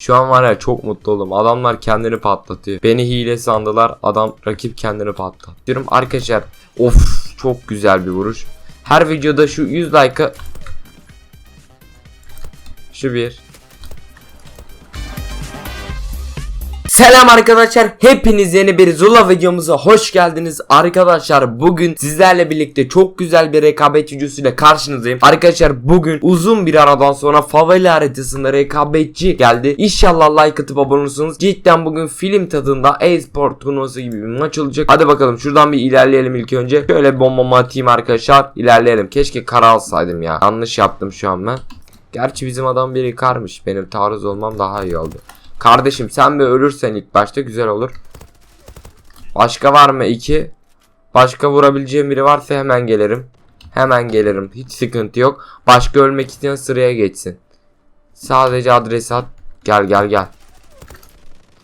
Şu an var ya çok mutlu oldum. Adamlar kendini patlatıyor. Beni hile sandılar. Adam rakip kendini patlat. Diyorum arkadaşlar. Of çok güzel bir vuruş. Her videoda şu 100 like'a şu bir. Selam arkadaşlar. Hepiniz yeni bir Zula videomuza hoş geldiniz. Arkadaşlar bugün sizlerle birlikte çok güzel bir rekabet videosuyla karşınızdayım. Arkadaşlar bugün uzun bir aradan sonra favela haritasında rekabetçi geldi. İnşallah like atıp abone olursunuz. Cidden bugün film tadında e-spor turnuvası gibi bir maç olacak. Hadi bakalım şuradan bir ilerleyelim ilk önce. Şöyle bombamı atayım arkadaşlar. İlerleyelim. Keşke kara alsaydım ya. Yanlış yaptım şu an ben. Gerçi bizim adam biri karmış. Benim taarruz olmam daha iyi oldu. Kardeşim sen bir ölürsen ilk başta güzel olur. Başka var mı? iki? Başka vurabileceğim biri varsa hemen gelirim. Hemen gelirim. Hiç sıkıntı yok. Başka ölmek isteyen sıraya geçsin. Sadece adres at. Gel gel gel.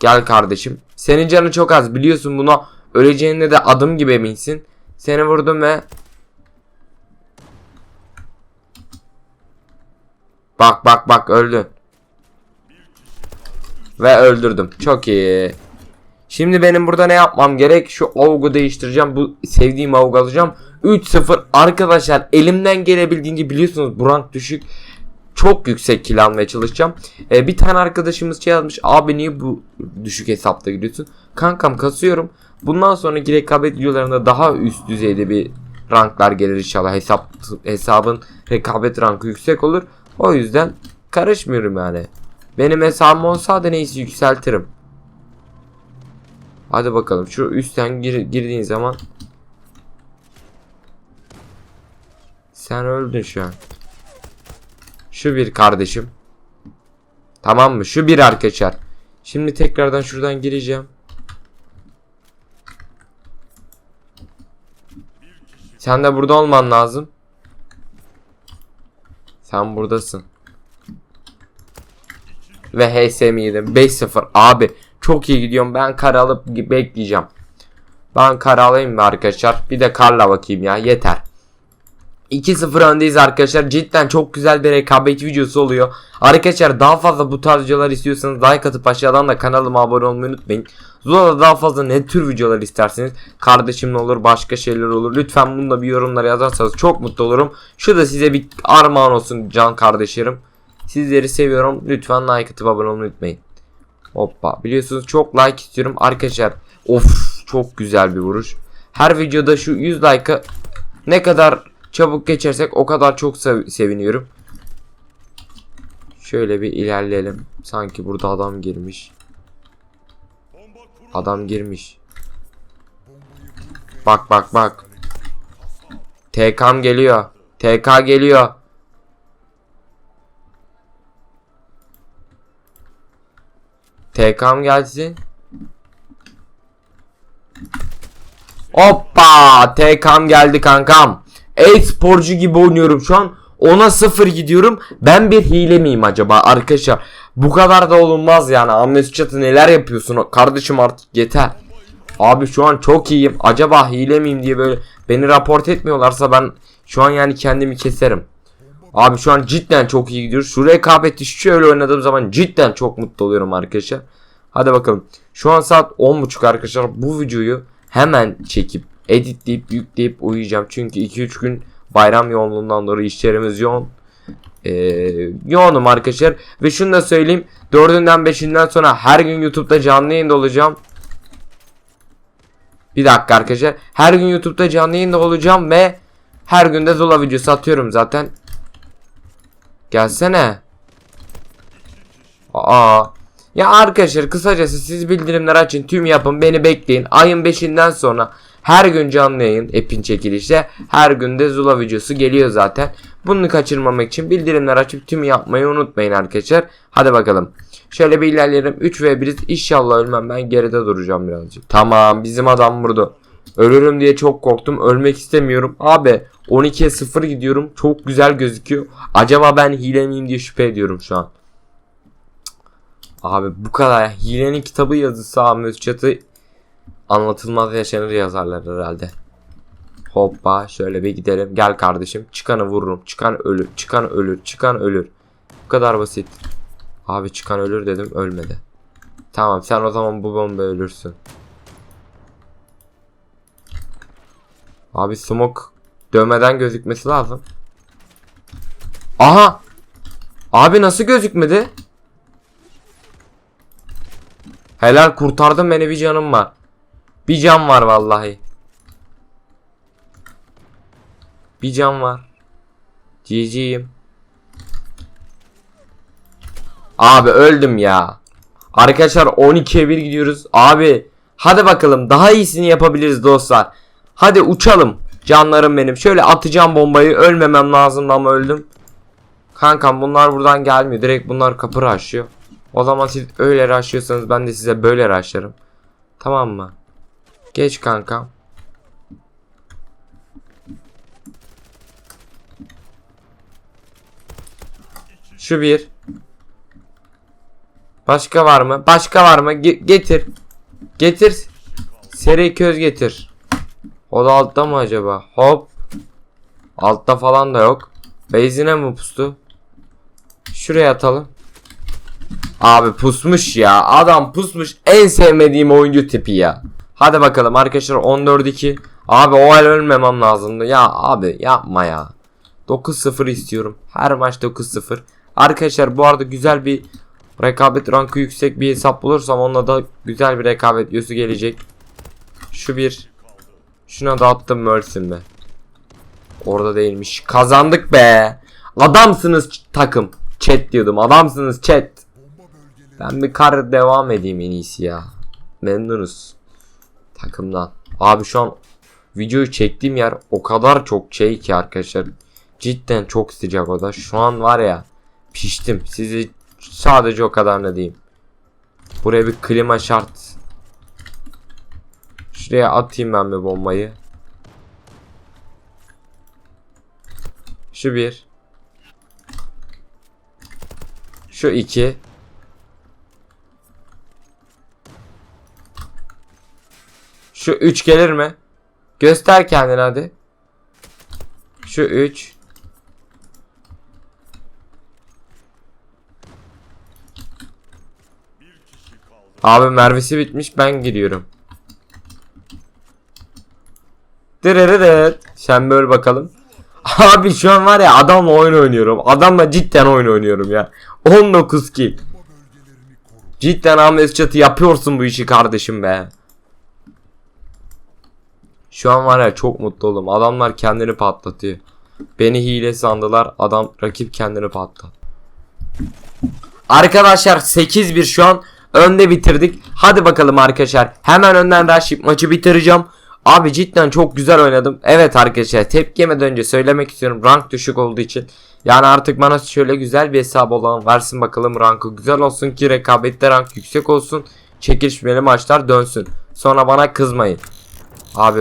Gel kardeşim. Senin canı çok az biliyorsun buna. Öleceğine de adım gibi eminsin. Seni vurdum ve Bak bak bak öldün. Ve öldürdüm. Çok iyi. Şimdi benim burada ne yapmam gerek? Şu avgu değiştireceğim. Bu sevdiğim avgu alacağım. 3-0 arkadaşlar elimden gelebildiğince biliyorsunuz bu rank düşük. Çok yüksek kill almaya çalışacağım. Ee, bir tane arkadaşımız şey yazmış. Abi niye bu düşük hesapta gidiyorsun? Kankam kasıyorum. Bundan sonraki rekabet videolarında daha üst düzeyde bir ranklar gelir inşallah. Hesap hesabın rekabet rankı yüksek olur. O yüzden karışmıyorum yani. Benim hesabım olsa da neyse yükseltirim. Hadi bakalım şu üstten gir, girdiğin zaman Sen öldün şu an. Şu bir kardeşim. Tamam mı? Şu bir arkadaşlar. Şimdi tekrardan şuradan gireceğim. Sen de burada olman lazım. Sen buradasın. Ve HSM yedim. 5-0 abi. Çok iyi gidiyorum. Ben kar alıp bekleyeceğim. Ben kar alayım mı arkadaşlar? Bir de karla bakayım ya. Yeter. 2-0 öndeyiz arkadaşlar. Cidden çok güzel bir rekabet videosu oluyor. Arkadaşlar daha fazla bu tarz videolar istiyorsanız like atıp aşağıdan da kanalıma abone olmayı unutmayın. Zula'da daha fazla ne tür videolar isterseniz kardeşimle olur başka şeyler olur. Lütfen bunu da bir yorumlara yazarsanız çok mutlu olurum. Şu da size bir armağan olsun can kardeşlerim. Sizleri seviyorum. Lütfen like atıp abone olmayı unutmayın. Hoppa. Biliyorsunuz çok like istiyorum. Arkadaşlar of çok güzel bir vuruş. Her videoda şu 100 like'ı ne kadar çabuk geçersek o kadar çok sev- seviniyorum. Şöyle bir ilerleyelim. Sanki burada adam girmiş. Adam girmiş. Bak bak bak. TK'm geliyor. TK geliyor. TK'm gelsin. Hoppa! TK'm geldi kankam. E-sporcu gibi oynuyorum şu an. Ona sıfır gidiyorum. Ben bir hile miyim acaba arkadaşlar? Bu kadar da olunmaz yani. Ahmet Çatı neler yapıyorsun? Kardeşim artık yeter. Abi şu an çok iyiyim. Acaba hile miyim diye böyle beni raport etmiyorlarsa ben şu an yani kendimi keserim. Abi şu an cidden çok iyi gidiyoruz. Şu rekabeti şöyle oynadığım zaman cidden çok mutlu oluyorum arkadaşlar. Hadi bakalım. Şu an saat 10.30 arkadaşlar. Bu videoyu hemen çekip editleyip yükleyip uyuyacağım. Çünkü 2-3 gün bayram yoğunluğundan dolayı işlerimiz yoğun. Ee, yoğunum arkadaşlar. Ve şunu da söyleyeyim. 4'ünden 5'inden sonra her gün YouTube'da canlı yayında olacağım. Bir dakika arkadaşlar. Her gün YouTube'da canlı yayında olacağım ve her gün de Zola videosu atıyorum zaten. Gelsene. Aa. Ya arkadaşlar kısacası siz bildirimler açın tüm yapın beni bekleyin. Ayın 5'inden sonra her gün canlı yayın epin çekilişte her günde Zula videosu geliyor zaten. Bunu kaçırmamak için bildirimler açıp tüm yapmayı unutmayın arkadaşlar. Hadi bakalım. Şöyle bir ilerleyelim. 3 ve 1'iz. İnşallah ölmem. Ben geride duracağım birazcık. Tamam bizim adam vurdu. Ölürüm diye çok korktum. Ölmek istemiyorum. Abi 12'ye 0 gidiyorum. Çok güzel gözüküyor. Acaba ben hile miyim diye şüphe ediyorum şu an. Abi bu kadar. Hilenin kitabı yazısı Ahmet Çatı anlatılmaz yaşanır yazarlar herhalde. Hoppa şöyle bir gidelim. Gel kardeşim. Çıkanı vururum. Çıkan ölür. Çıkan ölür. Çıkan ölür. Bu kadar basit. Abi çıkan ölür dedim ölmedi. Tamam sen o zaman bu bomba ölürsün. Abi smoke dövmeden gözükmesi lazım. Aha! Abi nasıl gözükmedi? Helal kurtardın beni bir canım var. Bir can var vallahi. Bir can var. GG'yim. Abi öldüm ya. Arkadaşlar 12'ye 1 gidiyoruz. Abi hadi bakalım daha iyisini yapabiliriz dostlar. Hadi uçalım. Canlarım benim. Şöyle atacağım bombayı. Ölmemem lazım ama öldüm. Kankam bunlar buradan gelmiyor. Direkt bunlar kapı raşlıyor. O zaman siz öyle raşlıyorsanız ben de size böyle raşlarım. Tamam mı? Geç kankam. Şu bir. Başka var mı? Başka var mı? Ge- getir. Getir. Seri köz getir. O da altta mı acaba? Hop. Altta falan da yok. Base'ine mi pustu? Şuraya atalım. Abi pusmuş ya. Adam pusmuş. En sevmediğim oyuncu tipi ya. Hadi bakalım arkadaşlar 14-2. Abi o el ölmemem lazımdı. Ya abi yapma ya. 9-0 istiyorum. Her maç 9-0. Arkadaşlar bu arada güzel bir rekabet rankı yüksek bir hesap bulursam onunla da güzel bir rekabet yüzü gelecek. Şu bir. Şuna da attım Mersin be. Orada değilmiş. Kazandık be. Adamsınız takım. Chat diyordum. Adamsınız chat. Ben bir kar devam edeyim en iyisi ya. Memnunuz. Takımdan. Abi şu an videoyu çektiğim yer o kadar çok şey ki arkadaşlar. Cidden çok sıcak o da. Şu an var ya piştim. Sizi sadece o kadar ne diyeyim. Buraya bir klima şart. Şuraya atayım ben bir bombayı. Şu bir. Şu iki. Şu 3 gelir mi? Göster kendini hadi. Şu 3. Abi mermisi bitmiş ben gidiyorum. Dırırırır. Sen böyle bakalım. Abi şu an var ya adamla oyun oynuyorum. Adamla cidden oyun oynuyorum ya. 19 kill. Cidden Ahmet Çatı yapıyorsun bu işi kardeşim be. Şu an var ya çok mutlu oldum. Adamlar kendini patlatıyor. Beni hile sandılar. Adam rakip kendini patlat. Arkadaşlar 8-1 şu an önde bitirdik. Hadi bakalım arkadaşlar. Hemen önden rushlayıp maçı bitireceğim. Abi cidden çok güzel oynadım. Evet arkadaşlar tepki yemeden önce söylemek istiyorum. Rank düşük olduğu için. Yani artık bana şöyle güzel bir hesap olan versin bakalım rankı güzel olsun ki rekabette rank yüksek olsun. Çekişmeli maçlar dönsün. Sonra bana kızmayın. Abi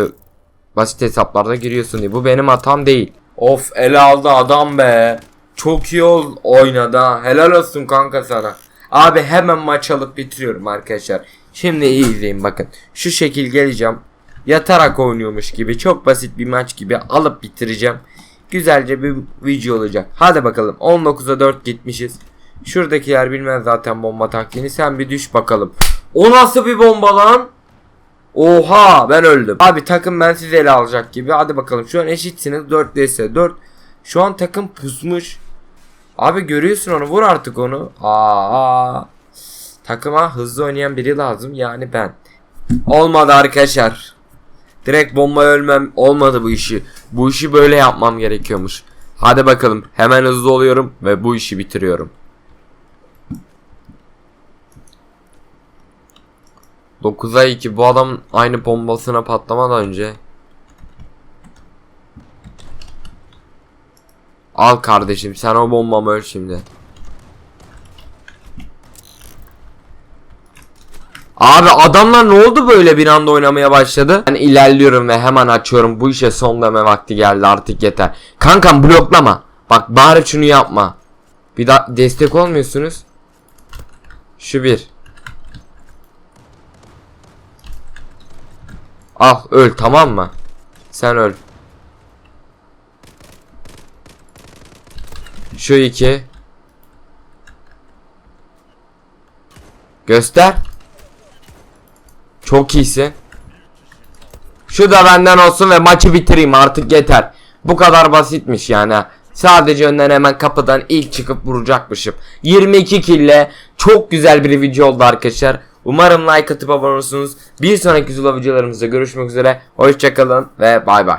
basit hesaplarda giriyorsun diye. Bu benim hatam değil. Of ele aldı adam be. Çok iyi ol oynadı ha. Helal olsun kanka sana. Abi hemen maç alıp bitiriyorum arkadaşlar. Şimdi iyi izleyin bakın. Şu şekil geleceğim. Yatarak oynuyormuş gibi çok basit bir maç gibi alıp bitireceğim. Güzelce bir video olacak. Hadi bakalım 19'a 4 gitmişiz. Şuradakiler bilmez zaten bomba taktiğini. Sen bir düş bakalım. O nasıl bir bomba lan? Oha ben öldüm. Abi takım ben sizi ele alacak gibi. Hadi bakalım şu an eşitsiniz 4 vs 4. Şu an takım pusmuş. Abi görüyorsun onu vur artık onu. Aa. Takıma hızlı oynayan biri lazım yani ben. Olmadı arkadaşlar. Direkt bomba ölmem olmadı bu işi. Bu işi böyle yapmam gerekiyormuş. Hadi bakalım hemen hızlı oluyorum ve bu işi bitiriyorum. 9'a 2 bu adam aynı bombasına patlamadan önce Al kardeşim sen o bombamı öl şimdi. Abi adamlar ne oldu böyle bir anda oynamaya başladı? Ben ilerliyorum ve hemen açıyorum. Bu işe son deme vakti geldi artık yeter. Kankam bloklama. Bak bari şunu yapma. Bir daha destek olmuyorsunuz. Şu bir. Al öl tamam mı? Sen öl. Şu iki. Göster. Çok iyisin. Şu da benden olsun ve maçı bitireyim artık yeter. Bu kadar basitmiş yani. Sadece önden hemen kapıdan ilk çıkıp vuracakmışım. 22 kille çok güzel bir video oldu arkadaşlar. Umarım like atıp abone olursunuz. Bir sonraki Zula videolarımızda görüşmek üzere. Hoşçakalın ve bay bay.